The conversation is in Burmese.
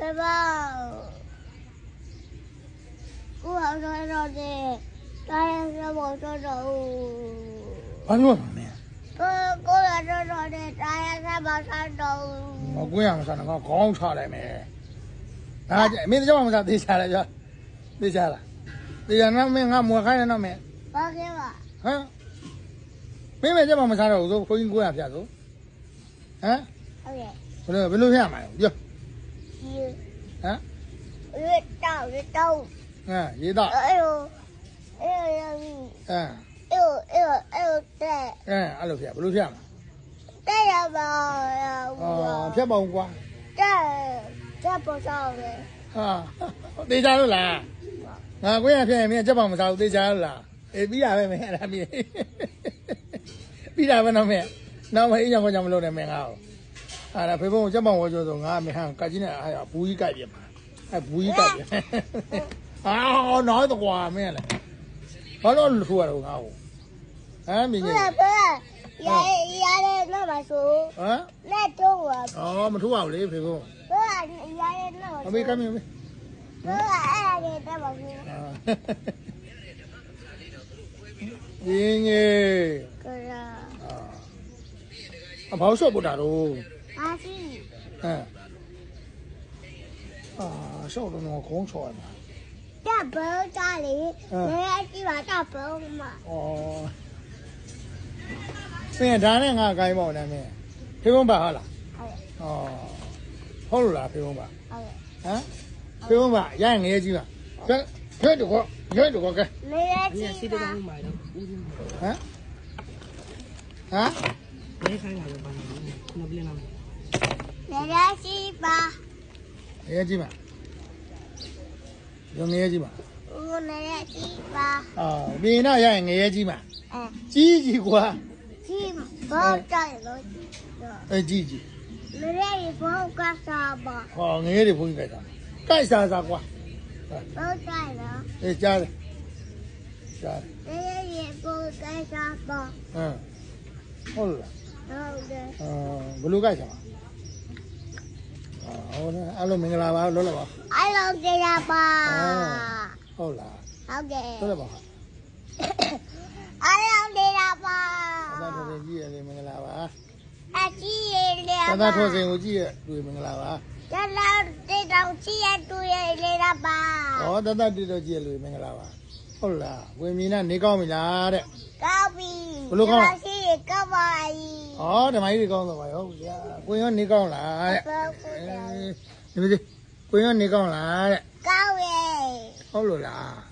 爸爸，我好想找的，当然是我说找。 ဘာပြောမှာမင်း 我我要找找的，当然是我想找。 မကွင်းရမစားတော့ခေါင်းချလိုက်မယ်ဒါကြမင်းကြောက်မစားသေးချာလိုက်ကြသေးချာလားသေးချာနော်မင်းငါမွေခိုင်းရနော်မင်း 我给我， ဟမ်မင်းမကြောက်မစားတော့ဘူးခွင်းကိုရပြဆိုဟမ် 好的， ဘယ်လိုဘယ်လိုရမှာလဲပြော 一， ဟမ်ရေတောက်ရေတောက်ဟမ်ရေတောက်အဲ့လိုအဲ့လိုဟမ်အဲ့လိုအဲ့လိုအဲ့လိုတဲ့အဲအဲ့လိုဖျက်ဘယ်လိုဖျက်မလဲတဲ့ရပါအော်ဖျက်ပါဦးကွာတဲ့တဲ့ပေါ်စားလေဟာတေးကြလို့လားငါကိုရဖျက်ရင်မင်းကြက်ပေါင်မစားဘူးတေးကြလို့လားအေးပြီးရပဲမင်းအဲ့ဒါမင်းပြီးတာပဲနော်မင်းနောက်မအေးကြောင့်ကြောင့်မလုပ်နဲ့မင်းငါ့ကို အဲ့ဒါဖေဖုံကိုချက်မောင်ဝဲကျော်ဆိုငါအမေဟန်ကကြီးနဲ့အဲ့ဘူးကြီးကြိုက်ပြန်မှာအဲ့ဘူးကြီးကြိုက်ပြန်အာနော်တကွာမင်းလေဘာလို့လှူရတော့ငါ့ကိုဟမ်မင်းကြီးဟုတ်လားပြောရရရတော့မဆိုဟမ်လက်တော့ဝါအော်မထူပါဘူးလေဖေဖုံပြောရရတော့အမေကမင်းမေပြောရရတော့မဆိုရင်းငယ်ကရာအဘောက်ဆော့ပို့တာတော့ 阿是 ဟမ်အာရှော့တော့ခေါင်းချော်ရမှာ 大伯家里，人家去把大伯嘛， ဩစင်ဒါနဲ့ငါကိုင်းပေါ့နာမည်ဖေဖုံးပါဟုတ်လား 好的 ဩဟုတ်လို့လားဖေဖုံးပါ 好的， ဟမ်ဖေဖုံးပါရရင်ငရဲကြီးပါကျွတ်ကျွတ်တော့ကျွတ်တော့ကဲ 没人去吧， ဟမ်ဟမ် 没看啥就办了，那不领了。没人去吧， င 奶奶鸡吧 achi pa, e 鸡吧。我奶奶鸡吧。啊 nere achi ma, o 鸡 nere achi 奶奶 a mi na ya e nere achi ma, 干 chi chi kua, chi ma, pao. ဟုတ်တယ်အော်ဘလူးကချာအော်အားလုံးမင်္ဂလာပါလောလောပါအားလုံးကြရပါဟုတ်လားဟုတ်ကဲ့လောလောပါအားလုံးကြရပါသာသာထိုးစင်ကြီးရလေမင်္ဂလာပါအကြီးရလေသာသာထိုးစင်ကိုကြီးရတွေ့မင်္ဂလာပါသာသာတေတော်ကြီးရတွေ့ရလေပါဩသာသာတေတော်ကြီးရလေမင်္ဂလာပါဟုတ်လားဝင်မြင်နေကောင်းပြီလားတဲ့ကောင်းပြီဘလို့ကောင်းရှိရကောင်းပါ E ဩဓမ္မကြီးတွေကောင်းတော့ပါရောဗျာကိုရောနေကောင်းလားတဲ့ဒီမကြီးကိုရောနေကောင်းလားတဲ့ကောင်းရဲ့ဟုတ်လို့လား